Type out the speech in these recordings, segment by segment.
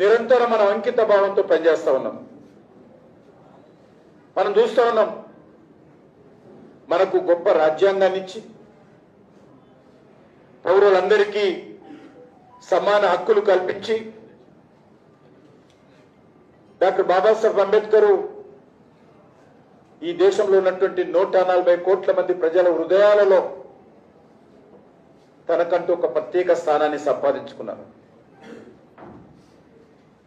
నిరంతరం మనం అంకిత భావంతో పనిచేస్తా ఉన్నాం. మనం చూస్తూ ఉన్నాం. మనకు గొప్ప రాజ్యాంగాన్ని ఇచ్చి పౌరులందరికీ సమాన హక్కులు కల్పించి డాక్టర్ బాబాసాహెబ్ అంబేద్కర్ ఈ దేశంలో ఉన్నటువంటి నూట నలభై కోట్ల మంది ప్రజల హృదయాలలో తనకంటూ ఒక ప్రత్యేక స్థానాన్ని సంపాదించుకున్నారు.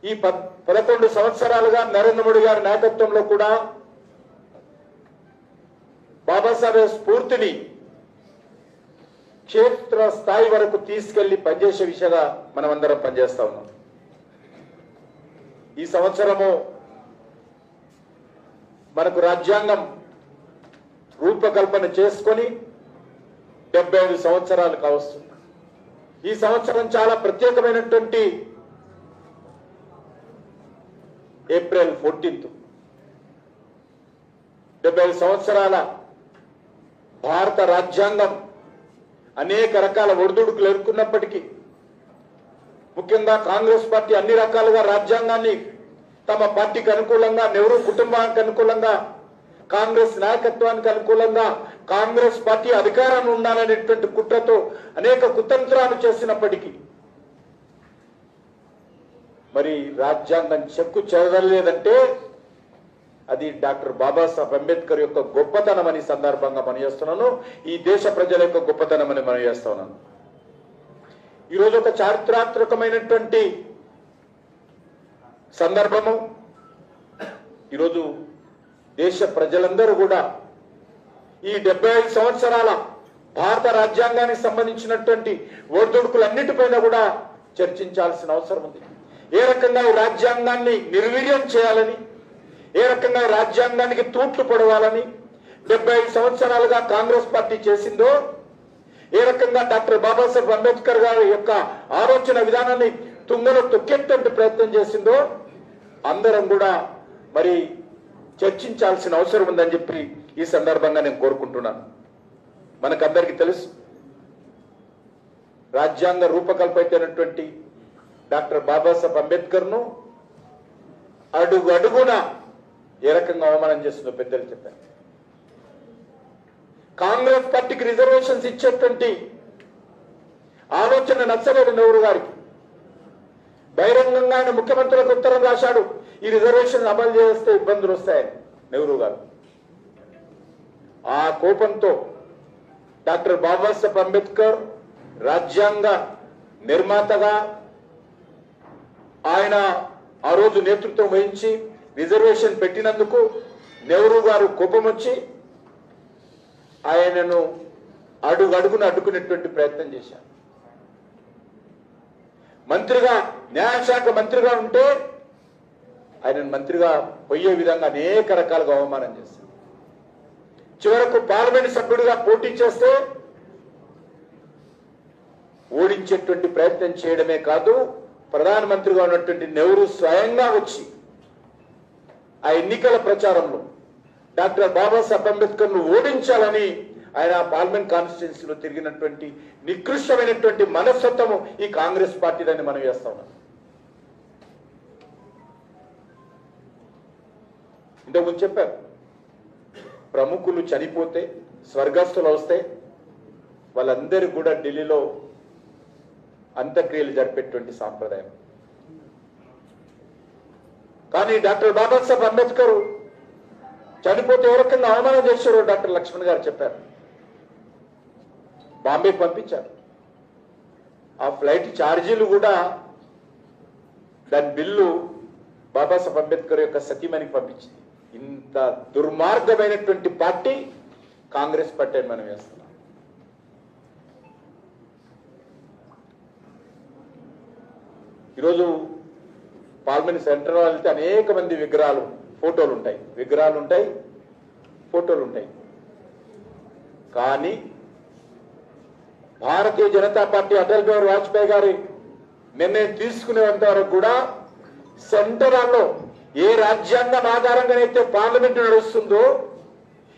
ఈ పద్ పదకొండు సంవత్సరాలుగా నరేంద్ర మోడీ గారి నాయకత్వంలో కూడా బాబాసాహెబ్ స్ఫూర్తిని క్షేత్ర స్థాయి వరకు తీసుకెళ్ళి పనిచేసే విషయంగా మనం అందరం పనిచేస్తా ఉన్నాం. ఈ సంవత్సరము మనకు రాజ్యాంగం రూపకల్పన చేసుకొని డెబ్బై ఐదు సంవత్సరాలు కావస్తుంది. ఈ సంవత్సరం చాలా ప్రత్యేకమైనటువంటి ఏప్రిల్ ఫోర్టీన్త్. డెబ్బై ఐదు సంవత్సరాల భారత రాజ్యాంగం అనేక రకాల ఒడిదుడుకులు ఎదుర్కొన్నప్పటికీ ముఖ్యంగా కాంగ్రెస్ పార్టీ అన్ని రకాలుగా రాజ్యాంగాన్ని తమ పార్టీకి అనుకూలంగా నెహ్రూ కుటుంబానికి అనుకూలంగా కాంగ్రెస్ నాయకత్వానికి అనుకూలంగా కాంగ్రెస్ పార్టీ అధికారాన్ని ఉండాలనేటువంటి కుట్రతో అనేక కుతంత్రాలు చేసినప్పటికీ మరి రాజ్యాంగం చెక్కు చెదరలేదంటే అది డాక్టర్ బాబాసాహెబ్ అంబేద్కర్ యొక్క గొప్పతనం అని సందర్భంగా మనం చేస్తున్నాను. ఈ దేశ ప్రజల యొక్క గొప్పతనం అని మనం చేస్తున్నాను. ఈరోజు ఒక చారిత్రాత్మకమైనటువంటి సందర్భము. ఈరోజు దేశ ప్రజలందరూ కూడా ఈ డెబ్బై ఐదు సంవత్సరాల భారత రాజ్యాంగానికి సంబంధించినటువంటి ఒడిదుడుకులన్నిటిపైన కూడా చర్చించాల్సిన అవసరం ఉంది. ఏ రకంగా రాజ్యాంగాన్ని నిర్వీర్యం చేయాలని ఏ రకంగా రాజ్యాంగానికి తూట్లు పొడవాలని డెబ్బై ఐదు సంవత్సరాలుగా కాంగ్రెస్ పార్టీ చేసిందో ఏ రకంగా డాక్టర్ బాబాసాహెబ్ అంబేద్కర్ గారి యొక్క ఆలోచన విధానాన్ని తుంగలో తొక్కేటువంటి ప్రయత్నం చేసిందో అందరం కూడా మరి చర్చించాల్సిన అవసరం ఉందని చెప్పి ఈ సందర్భంగా నేను కోరుకుంటున్నాను. మనకందరికీ తెలుసు రాజ్యాంగ రూపకల్పైనటువంటి డాక్టర్ బాబాసాహెబ్ అంబేద్కర్ను అడుగు అడుగున ఏ రకంగా అవమానం చేస్తుందో పెద్దలు చెప్పారు. కాంగ్రెస్ పార్టీకి రిజర్వేషన్స్ ఇచ్చేటువంటి ఆలోచన నచ్చలేదు నెహ్రూ గారికి. బహిరంగంగా ఆయన ముఖ్యమంత్రులకు ఉత్తరం రాశాడు. ఈ రిజర్వేషన్ అమలు చేస్తే ఇబ్బందులు వస్తాయని నెహ్రూ గారు. ఆ కోపంతో డాక్టర్ బాబాసాహెబ్ అంబేద్కర్ రాజ్యాంగ నిర్మాతగా ఆయన ఆ రోజు నేతృత్వం వహించి రిజర్వేషన్ పెట్టినందుకు నెహ్రూ గారు కోపం వచ్చి ఆయనను అడుగు అడుగును అడ్డుకునేటువంటి ప్రయత్నం చేశారు. మంత్రిగా న్యాయశాఖ మంత్రిగా ఉంటే ఆయన మంత్రిగా పోయే విధంగా అనేక రకాలుగా అవమానం చేశారు. చివరకు పార్లమెంట్ సభ్యుడిగా పోటీ చేస్తే ఓడించేటువంటి ప్రయత్నం చేయడమే కాదు ప్రధానమంత్రిగా ఉన్నటువంటి నెహ్రూ స్వయంగా వచ్చి ఆ ఎన్నికల ప్రచారంలో డాక్టర్ బాబాసాహెబ్ అంబేద్కర్ను ఓడించాలని ఆయన పార్లమెంట్ కాన్స్టిట్యున్సీలో తిరిగినటువంటి నికృష్టమైనటువంటి మనస్తత్వము ఈ కాంగ్రెస్ పార్టీదని మనం వేస్తా ఉన్నాం. ఇంతకుముందు చెప్పారు ప్రముఖులు చనిపోతే స్వర్గస్థులు వస్తే వాళ్ళందరూ కూడా ఢిల్లీలో అంత్యక్రియలు జరిపేటువంటి సాంప్రదాయం. కానీ డాక్టర్ బాబాసాహెబ్ అంబేద్కర్ చనిపోతే ఏ రకంగా అవమానం చేశారో డాక్టర్ లక్ష్మణ్ గారు చెప్పారు. బాంబేకి పంపించారు. ఆ ఫ్లైట్ ఛార్జీలు కూడా దాని బిల్లు బాబాసాహెబ్ అంబేద్కర్ యొక్క సతీమణికి పంపించింది. ఇంత దుర్మార్గమైనటువంటి పార్టీ కాంగ్రెస్ పార్టీ అని మనం వేస్తాం. ఈరోజు పార్లమెంట్ సెంటర్ వెళ్తే అనేక మంది విగ్రహాలు ఫోటోలు ఉంటాయి. విగ్రహాలు ఉంటాయి ఫోటోలు ఉంటాయి. కానీ భారతీయ జనతా పార్టీ అటల్ బిహారీ వాజ్పేయి గారి నిర్ణయం తీసుకునేంత వరకు కూడా సెంటరాల్లో ఏ రాజ్యాంగం ఆధారంగానైతే పార్లమెంట్ నడుస్తుందో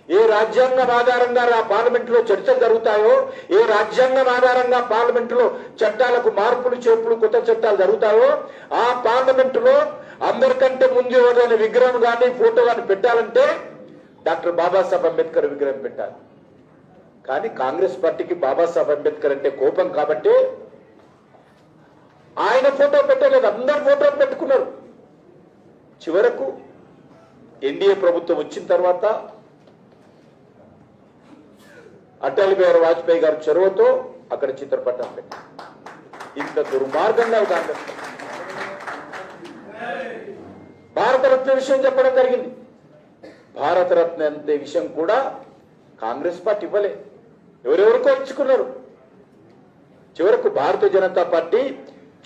ఏ రాజ్యాంగం ఆధారంగా ఆ పార్లమెంట్లో చర్చలు జరుగుతాయో ఏ రాజ్యాంగం ఆధారంగా పార్లమెంట్లో చట్టాలకు మార్పులు చేర్పులు కొత్త చట్టాలు జరుగుతాయో ఆ పార్లమెంట్లో అందరికంటే ముందు ఎవరైనా విగ్రహం కానీ ఫోటో కానీ పెట్టాలంటే డాక్టర్ బాబాసాహెబ్ అంబేద్కర్ విగ్రహం పెట్టాలి. కానీ కాంగ్రెస్ పార్టీకి బాబాసాహెబ్ అంబేద్కర్ అంటే కోపం కాబట్టి ఆయన ఫోటో పెట్టలేదు అందరు ఫోటో పెట్టుకున్నారు. చివరకు ఎన్డీఏ ప్రభుత్వం వచ్చిన తర్వాత అటల్ బిహారీ వాజ్పేయి గారు చొరవతో అక్కడ చిత్రపటం పెట్టారు. ఇంత దుర్మార్గంగా కాంగ్రెస్ భారతరత్న విషయం చెప్పడం జరిగింది. భారతరత్న అంతే విషయం కూడా కాంగ్రెస్ పార్టీ ఇవ్వలే. ఎవరెవరికో ఇచ్చుకున్నారు చివరకు భారతీయ జనతా పార్టీ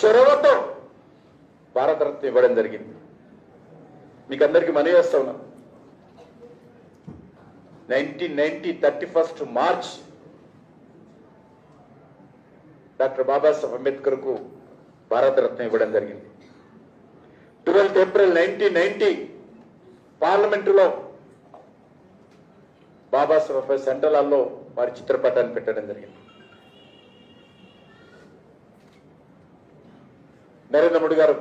చొరవతో భారతరత్న ఇవ్వడం జరిగింది. మీకు అందరికీ మనవి చేస్తా ఉన్నాం nineteen ninety thirty first March doctor Babasaheb అంబేద్కర్కు Bharat Ratna ఇవ్వడం జరిగింది. ట్వెల్త్ ఏప్రిల్ నైన్టీన్ నైన్టీ పార్లమెంటులో బాబాసాహెబ్ సెంట్రల్ హాల్లో వారి చిత్రపటాన్ని పెట్టడం జరిగింది. నరేంద్ర మోడీ గారు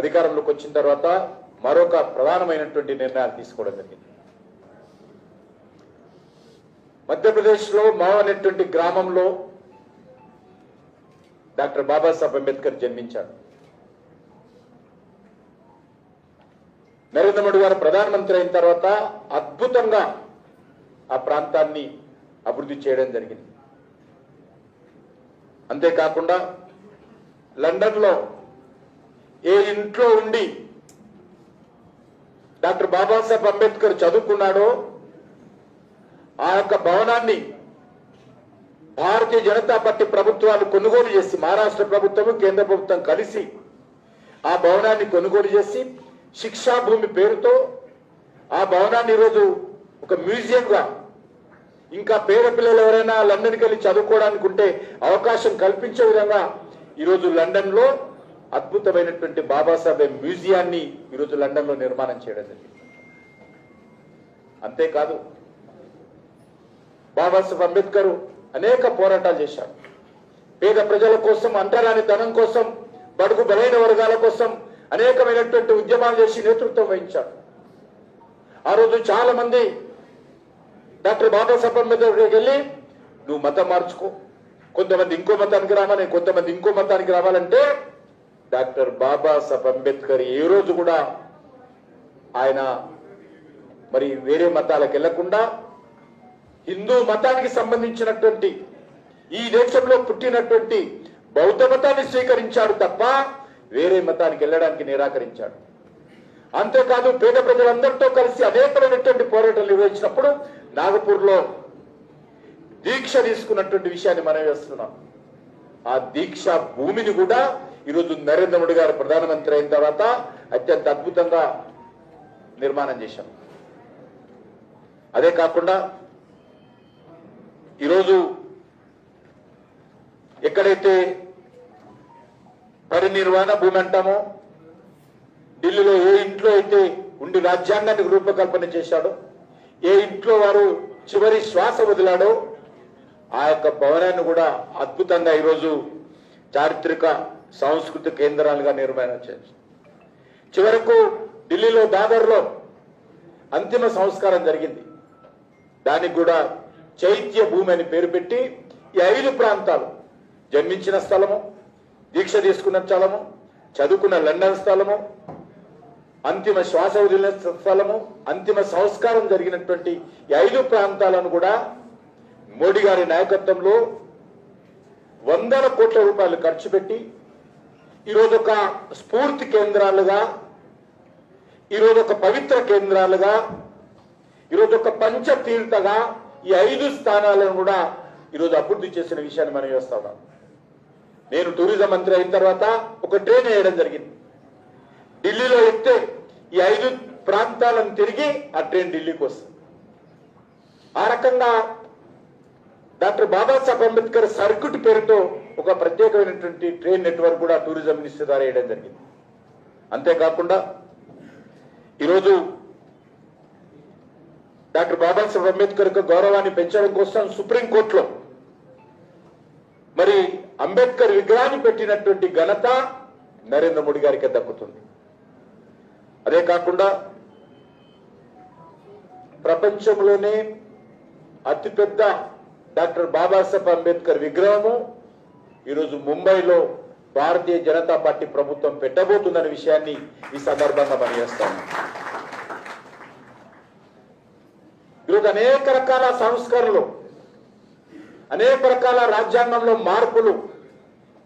అధికారంలోకి వచ్చిన తర్వాత మరొక ప్రధానమైనటువంటి నిర్ణయాలు తీసుకోవడం జరిగింది. మధ్యప్రదేశ్లో మావ్ అనేటువంటి గ్రామంలో డాక్టర్ బాబాసాహెబ్ అంబేద్కర్ జన్మించాడు నరేంద్ర మోడీ గారు ప్రధానమంత్రి అయిన తర్వాత అద్భుతంగా ఆ ప్రాంతాన్ని అభివృద్ధి చేయడం జరిగింది. అంతేకాకుండా లండన్లో ఏ ఇంట్లో ఉండి డాక్టర్ బాబాసాహెబ్ అంబేద్కర్ చదువుకున్నాడో ఆ యొక్క భవనాన్ని భారతీయ జనతా పార్టీ ప్రభుత్వాలు కొనుగోలు చేసి మహారాష్ట్ర ప్రభుత్వం కేంద్ర ప్రభుత్వం కలిసి ఆ భవనాన్ని కొనుగోలు చేసి శిక్షా భూమి పేరుతో ఆ భవనాన్ని ఈరోజు ఒక మ్యూజియంగా ఇంకా పేద పిల్లలు ఎవరైనా లండన్కి వెళ్ళి చదువుకోవడానికి ఉంటే అవకాశం కల్పించే విధంగా ఈరోజు లండన్లో అద్భుతమైనటువంటి బాబాసాహెబ్ మ్యూజియాన్ని ఈరోజు లండన్లో నిర్మాణం చేయడం జరిగింది. అంతేకాదు బాబాసాహెబ్ అంబేద్కర్ అనేక పోరాటాలు చేశారు. పేద ప్రజల కోసం అంటరాని ధనం కోసం బడుగు బలైన వర్గాల కోసం అనేకమైనటువంటి ఉద్యమాలు చేసి నేతృత్వం వహించారు. ఆ రోజు చాలా మంది డాక్టర్ బాబాసాహెబ్ అంబేద్కర్ దగ్గరికి వెళ్ళి నువ్వు మతం మార్చుకో. కొంతమంది ఇంకో మతానికి రావాలి కొంతమంది ఇంకో మతానికి రావాలంటే డాక్టర్ బాబాసాహెబ్ అంబేద్కర్ ఏ రోజు కూడా ఆయన మరి వేరే మతాలకు వెళ్ళకుండా హిందూ మతానికి సంబంధించినటువంటి ఈ దేశంలో పుట్టినటువంటి బౌద్ధ మతాన్ని స్వీకరించాడు తప్ప వేరే మతానికి వెళ్ళడానికి నిరాకరించాడు. అంతేకాదు పేద ప్రజలందరితో కలిసి అనేకమైనటువంటి పోరాటాలు నిర్వహించినప్పుడు నాగపూర్లో దీక్ష తీసుకున్నటువంటి విషయాన్ని మనం వేస్తున్నాం ఆ దీక్ష భూమిని కూడా ఈరోజు నరేంద్ర మోడీ గారు ప్రధానమంత్రి అయిన తర్వాత అత్యంత అద్భుతంగా నిర్మాణం చేశాం అదే కాకుండా ఈరోజు ఎక్కడైతే పరినిర్వాణ భూమి అంటామో ఢిల్లీలో ఏ ఇంట్లో అయితే ఉండి రాజ్యాంగానికి రూపకల్పన చేశాడో ఏ ఇంట్లో వారు చివరి శ్వాస వదిలాడో ఆ యొక్క భవనాన్ని కూడా అద్భుతంగా ఈరోజు చారిత్రక సాంస్కృతిక కేంద్రాలుగా నిర్మాణం చేశారు. చివరకు ఢిల్లీలో దాదర్లో అంతిమ సంస్కారం జరిగింది. దానికి కూడా చైత్య భూమి అని పేరు పెట్టి ఈ ఐదు ప్రాంతాలు. జన్మించిన స్థలము దీక్ష తీసుకున్న స్థలము చదువుకున్న లండన్ స్థలము అంతిమ శ్వాస వదిలిన స్థలము అంతిమ సంస్కారం జరిగినటువంటి ఈ ఐదు ప్రాంతాలను కూడా మోడీ గారి నాయకత్వంలో వందల కోట్ల రూపాయలు ఖర్చు పెట్టి ఈరోజు ఒక స్ఫూర్తి కేంద్రాలుగా ఈరోజు ఒక పవిత్ర కేంద్రాలుగా ఈరోజు ఒక పంచతీర్థగా ఈ ఐదు స్థానాలను కూడా ఈరోజు అభివృద్ధి చేసిన విషయాన్ని మనం చేస్తా ఉన్నాం. నేను టూరిజం మంత్రి అయిన తర్వాత ఒక ట్రైన్ వేయడం జరిగింది. ఢిల్లీలో ఎక్కితే ఈ ఐదు ప్రాంతాలను తిరిగి ఆ ట్రైన్ ఢిల్లీకి వస్తుంది. ఆ రకంగా డాక్టర్ బాబాసాహెబ్ అంబేద్కర్ సర్క్యూట్ పేరుతో ఒక ప్రత్యేకమైనటువంటి ట్రైన్ నెట్వర్క్ కూడా టూరిజం మినిస్టర్ ద్వారా వేయడం జరిగింది. అంతేకాకుండా ఈరోజు డాక్టర్ బాబాసాహెబ్ అంబేద్కర్ యొక్క గౌరవాన్ని పెంచడం కోసం సుప్రీంకోర్టులో మరి అంబేద్కర్ విగ్రహాన్ని పెట్టినటువంటి ఘనత నరేంద్ర మోడీ గారికి దక్కుతుంది. అదే కాకుండా ప్రపంచంలోనే అతిపెద్ద డాక్టర్ బాబాసాహెబ్ అంబేద్కర్ విగ్రహము ఈరోజు ముంబైలో భారతీయ జనతా పార్టీ ప్రభుత్వం పెట్టబోతుందనే విషయాన్ని ఈ సందర్భంగా పనిచేస్తాను చేస్తాము ఈరోజు అనేక రకాల సంస్కరణలు అనేక రకాల రాజ్యాంగంలో మార్పులు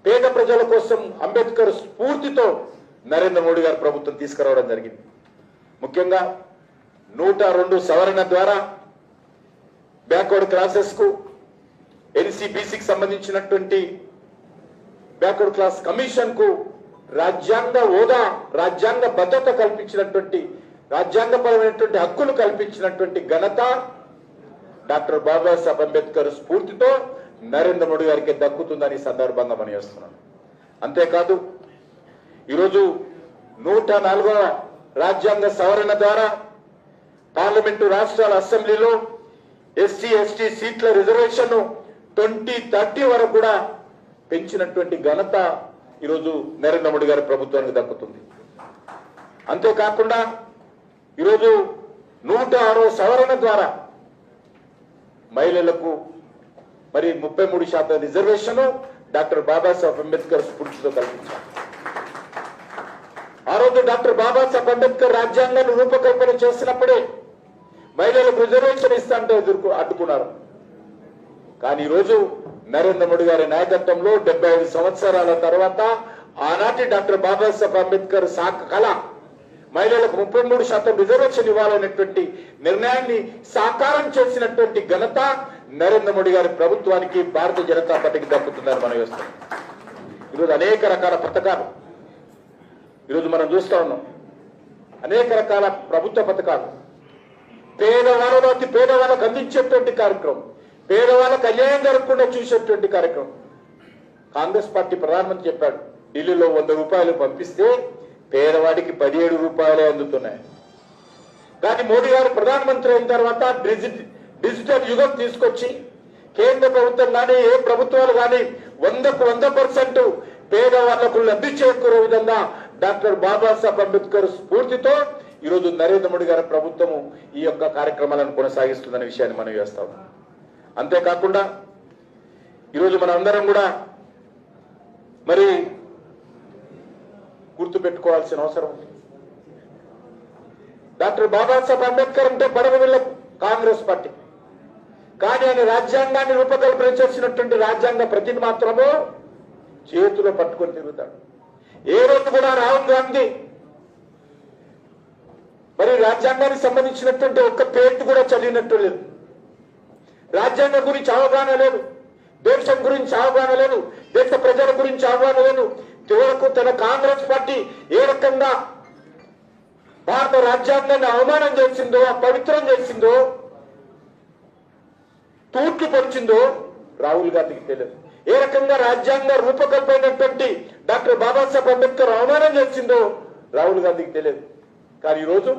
పేద ప్రజల కోసం అంబేద్కర్ స్ఫూర్తితో నరేంద్ర మోడీ గారు ప్రభుత్వం తీసుకురావడం జరిగింది. ముఖ్యంగా నూట రెండు సవరణ ద్వారా బ్యాక్వర్డ్ క్లాసెస్కు ఎన్సీబీసీకి సంబంధించినటువంటి బ్యాక్వర్డ్ క్లాస్ కమిషన్కు రాజ్యాంగ హోదా రాజ్యాంగ భద్రత కల్పించినటువంటి రాజ్యాంగపరమైనటువంటి హక్కులు కల్పించినటువంటి ఘనత డాక్టర్ బాబాసాహెబ్ అంబేద్కర్ స్ఫూర్తితో నరేంద్ర మోడీ గారికి దక్కుతుందని సందర్భంగా మనం అంతేకాదు ఈరోజు నూట నాలుగవ రాజ్యాంగ సవరణ ద్వారా పార్లమెంటు రాష్ట్రాల అసెంబ్లీలో ఎస్సీ ఎస్టీ సీట్ల రిజర్వేషన్ ట్వంటీ థర్టీ వరకు కూడా పెంచినటువంటి ఘనత ఈరోజు నరేంద్ర మోడీ గారి ప్రభుత్వానికి దక్కుతుంది. అంతేకాకుండా ఈరోజు నూట ఆరో సవరణ ద్వారా మహిళలకు మరి ముప్పై మూడు శాతం రిజర్వేషన్ డాక్టర్ బాబాసాహెబ్ అంబేద్కర్ స్ఫూర్తితో కల్పించారు. ఆ రోజు డాక్టర్ బాబాసాహెబ్ అంబేద్కర్ రాజ్యాంగాన్ని రూపకల్పన చేసినప్పుడే మహిళలకు రిజర్వేషన్ ఇస్తాంటే ఎదుర్కొ అడ్డుకున్నారు. కానీ ఈరోజు నరేంద్ర మోడీ గారి నాయకత్వంలో డెబ్బై ఐదు సంవత్సరాల తర్వాత ఆనాటి డాక్టర్ బాబాసాహెబ్ అంబేద్కర్ సాక కళ మహిళలకు ముప్పై మూడు శాతం రిజర్వేషన్ ఇవ్వాలనేటువంటి నిర్ణయాన్ని సాకారం చేసినటువంటి ఘనత నరేంద్ర మోడీ గారి ప్రభుత్వానికి భారతీయ జనతా పార్టీకి దక్కుతుందని మనం చూస్తాం ఈరోజు అనేక రకాల పథకాలు ఈరోజు మనం చూస్తా ఉన్నాం. అనేక రకాల ప్రభుత్వ పథకాలు. పేదవాళ్ళలో అతి పేదవాళ్ళకు అందించేటువంటి కార్యక్రమం. పేదవాళ్ళకు అన్యాయం జరగకుండా చూసేటువంటి కార్యక్రమం. కాంగ్రెస్ పార్టీ ప్రధానమంత్రి చెప్పాడు ఢిల్లీలో వంద రూపాయలు పంపిస్తే పేదవాడికి పదిహేడు రూపాయలే అందుతున్నాయి. కానీ మోడీ గారు ప్రధానమంత్రి అయిన తర్వాత డిజిటల్ యుగం తీసుకొచ్చి కేంద్ర ప్రభుత్వం కానీ ఏ ప్రభుత్వాలు కానీ వందకు వంద పర్సెంట్ పేదవాళ్ళకు లబ్ధి చేకూరే విధంగా డాక్టర్ బాబాసాహెబ్ అంబేద్కర్ స్ఫూర్తితో ఈరోజు నరేంద్ర మోడీ గారి ప్రభుత్వము ఈ యొక్క కార్యక్రమాలను కొనసాగిస్తుందనే విషయాన్ని మనం చేస్తాం అంతేకాకుండా ఈరోజు మన అందరం కూడా మరి గుర్తు పెట్టుకోవాల్సిన అవసరం ఉంది. డాక్టర్ బాబాసాహెబ్ అంబేద్కర్ అంటే పడవ వెళ్ళదు కాంగ్రెస్ పార్టీ. కానీ ఆయన రాజ్యాంగాన్ని రూపకల్పన చేసినటువంటి రాజ్యాంగ ప్రతిని మాత్రమో చేతిలో పట్టుకొని తిరుగుతాడు. ఏ రోజు కూడా రాహుల్ గాంధీ మరి రాజ్యాంగానికి సంబంధించినటువంటి ఒక్క పేరు కూడా చదివినట్టు లేదు. రాజ్యాంగం గురించి అవగాహన లేదు. దేశం గురించి అవగాహన లేదు. దేశ ప్రజల గురించి అవగాహన లేదు. చివరకు తన కాంగ్రెస్ పార్టీ ఏ రకంగా భారత రాజ్యాంగాన్ని అవమానం చేసిందో పవిత్రం చేసిందో తూట్లు పొడిచిందో రాహుల్ గాంధీకి తెలియదు. ఏ రకంగా రాజ్యాంగ రూపకల్పైనటువంటి డాక్టర్ బాబాసాహెబ్ అంబేద్కర్ అవమానం చేసిందో రాహుల్ గాంధీకి తెలియదు. కానీ ఈరోజు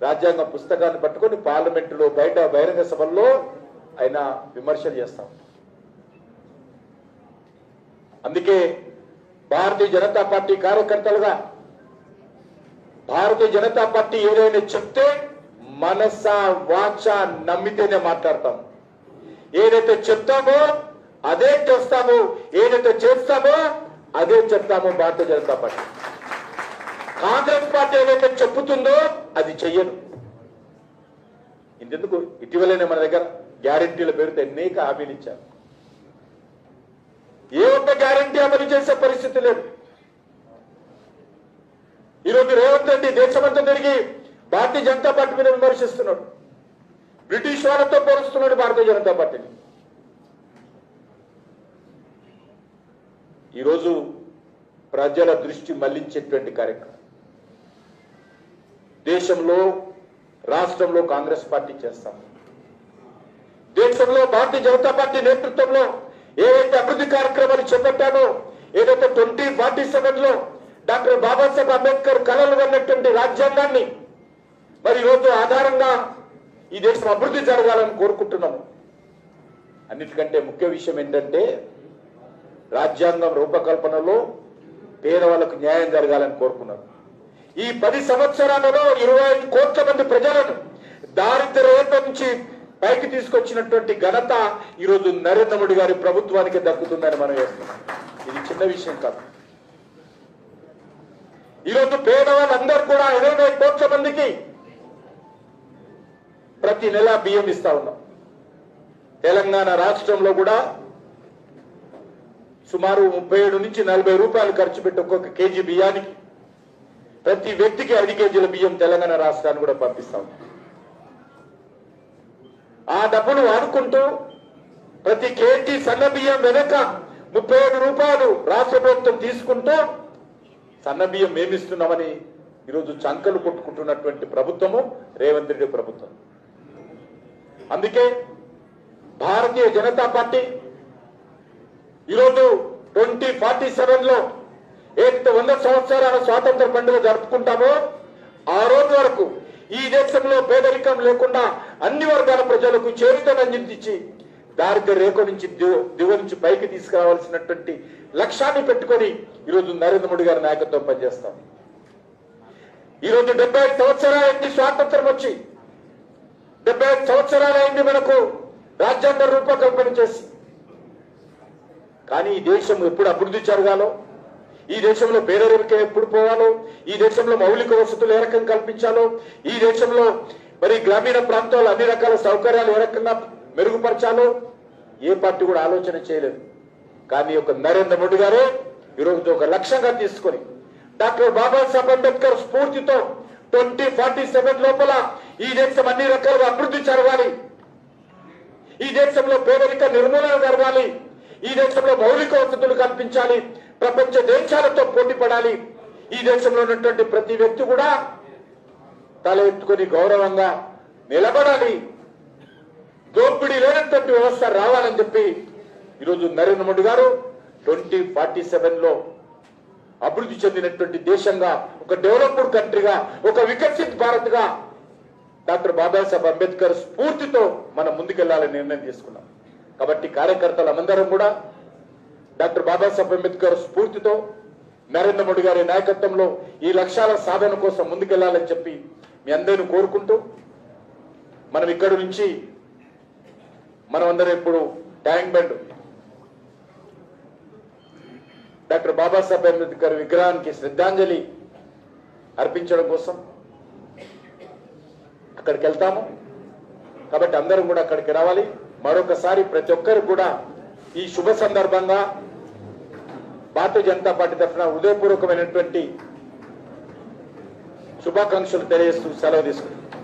రాజ్యాంగ పుస్తకాన్ని పట్టుకొని పార్లమెంటులో బయట బహిరంగ సభల్లో ఆయన విమర్శలు చేస్తాం అందుకే భారతీయ జనతా పార్టీ కార్యకర్తలుగా భారతీయ జనతా పార్టీ ఏదైనా చెప్తే మనస వాచ నమ్మితేనే మాట్లాడతాం. ఏదైతే చెప్తామో అదే చేస్తాము ఏదైతే చేస్తామో అదే చెప్తాము భారతీయ జనతా పార్టీ. కాంగ్రెస్ పార్టీ ఏదైతే చెప్పుతుందో అది చెయ్యను. ఇంతెందుకు? ఇటీవలనే మన దగ్గర గ్యారంటీల పేరుతో అనేక హామీలు ఇచ్చారు. ఏ ఒక్క గ్యారంటీ అమలు చేసే పరిస్థితి లేదు. ఈరోజు రేవంత్ రెడ్డి దేశమంతా తిరిగి భారతీయ జనతా పార్టీ మీద విమర్శిస్తున్నాడు. బ్రిటిష్ వాళ్ళతో పోలుస్తున్నాడు భారతీయ జనతా పార్టీని ఈరోజు ప్రజల దృష్టి మళ్ళించేటువంటి కార్యక్రమం. దేశంలో రాష్ట్రంలో కాంగ్రెస్ పార్టీ చేస్తాం. దేశంలో భారతీయ జనతా పార్టీ నేతృత్వంలో ఏదైతే అభివృద్ధి కార్యక్రమాలు చేపట్టానో ఏదైతే ట్వంటీ ఫార్టీ సెవెన్లో డాక్టర్ బాబాసాహెబ్ అంబేద్కర్ కలలు అన్నటువంటి రాజ్యాంగాన్ని మరి ఈరోజు ఆధారంగా ఈ దేశం అభివృద్ధి జరగాలని కోరుకుంటున్నాము. అన్నిటికంటే ముఖ్య విషయం ఏంటంటే రాజ్యాంగం రూపకల్పనలో పేదవాళ్ళకు న్యాయం జరగాలని కోరుకున్నారు. ఈ పది సంవత్సరాలలో ఇరవై ఐదు కోట్ల మంది ప్రజలను దారిద్ర్య నుంచి పైకి తీసుకొచ్చినటువంటి ఘనత ఈరోజు నరేంద్ర మోడీ గారి ప్రభుత్వానికి దక్కుతుందని మనం వేస్తున్నాం ఇది చిన్న విషయం కాదు. ఈరోజు పేదవాళ్ళందరూ కూడా ఇరవై కోట్ల మందికి ప్రతి నెల బియ్యం ఇస్తా ఉన్నాం. తెలంగాణ రాష్ట్రంలో కూడా సుమారు ముప్పై ఏడు నుంచి నలభై రూపాయలు ఖర్చు పెట్టి ఒక్కొక్క కేజీ బియ్యానికి ప్రతి వ్యక్తికి ఐదు కేజీల బియ్యం తెలంగాణ రాష్ట్రాన్ని కూడా పంపిస్తాం ఆ డబ్బును వాడుకుంటూ ప్రతి కేజీ సన్న బియ్యం వెనక ముప్పై ఏడు రూపాయలు రాష్ట్ర ప్రభుత్వం తీసుకుంటూ సన్న బియ్యం మేమిస్తున్నామని ఈరోజు చంకలు కొట్టుకుంటున్నటువంటి ప్రభుత్వము రేవంత్ రెడ్డి ప్రభుత్వం. అందుకే భారతీయ జనతా పార్టీ ఈరోజు ట్వంటీ ఫార్టీ సెవెన్లో ఏదైతే వంద సంవత్సరాల స్వాతంత్ర పండుగ జరుపుకుంటామో ఆ రోజు వరకు ఈ దేశంలో పేదరికం లేకుండా అన్ని వర్గాల ప్రజలకు చేరుతనందించి దారిద్ర రేఖ నుంచి దివ నుంచి పైకి తీసుకురావాల్సినటువంటి లక్ష్యాన్ని పెట్టుకొని ఈరోజు నరేంద్ర మోడీ గారి నాయకత్వం పనిచేస్తాం. ఈరోజు డెబ్బై ఐదు సంవత్సరాలైంది స్వాతంత్రం వచ్చి డెబ్బై ఐదు సంవత్సరాలైంది మనకు రాజ్యాంగ రూపకల్పన చేసి. కానీ ఈ దేశం ఎప్పుడు అభివృద్ధి జరగాలో ఈ దేశంలో పేదరికం ఎప్పుడు పోవాలో ఈ దేశంలో మౌలిక వసతులు ఏ రకంగా కల్పించాలో ఈ దేశంలో మరి గ్రామీణ ప్రాంతాల్లో అన్ని రకాల సౌకర్యాలు ఏ రకంగా మెరుగుపరచాలో ఏ పార్టీ కూడా ఆలోచన చేయలేదు. కానీ ఒక నరేంద్ర మోడీ గారే ఈరోజు ఒక లక్ష్యంగా తీసుకొని డాక్టర్ బాబాసాహెబ్ అంబేద్కర్ స్ఫూర్తితో ట్వంటీ ఫార్టీ సెవెన్ లోపల ఈ దేశం అన్ని రకాలుగా అభివృద్ధి జరగాలి. ఈ దేశంలో పేదరిక నిర్మూలన జరగాలి. ఈ దేశంలో మౌలిక వసతులు కల్పించాలి. ప్రపంచ దేశాలతో పోటీ పడాలి. ఈ దేశంలో ఉన్నటువంటి ప్రతి వ్యక్తి కూడా తల ఎత్తుకొని గౌరవంగా నిలబడాలి. దోపిడీ లేనటువంటి వ్యవస్థ రావాలని చెప్పి ఈరోజు నరేంద్ర మోడీ గారు ట్వంటీ ఫార్టీ సెవెన్లో అభివృద్ధి చెందినటువంటి దేశంగా ఒక డెవలప్డ్ కంట్రీగా ఒక వికసిత్ భారత్గా డాక్టర్ బాబాసాహెబ్ అంబేద్కర్ స్ఫూర్తితో మనం ముందుకెళ్ళాలని నిర్ణయం తీసుకున్నాం. కాబట్టి కార్యకర్తలందరం కూడా డాక్టర్ బాబాసాహెబ్ అంబేద్కర్ స్ఫూర్తితో నరేంద్ర మోడీ గారి నాయకత్వంలో ఈ లక్ష్యాల సాధన కోసం ముందుకెళ్ళాలని చెప్పి మీ అందరిని కోరుకుంటూ మనం ఇక్కడి నుంచి మనం అందరం ఇప్పుడు tank bund doctor Babasaheb Ambedkar విగ్రహానికి శ్రద్ధాంజలి అర్పించడం కోసం అక్కడికి వెళ్తాము. కాబట్టి అందరం కూడా అక్కడికి రావాలి. మరొకసారి ప్రతి ఒక్కరు కూడా ఈ శుభ సందర్భంగా భారతీయ జనతా పార్టీ తరఫున హృదయపూర్వకమైనటువంటి శుభాకాంక్షలు తెలియజేస్తూ సెలవు తీసుకుంటాం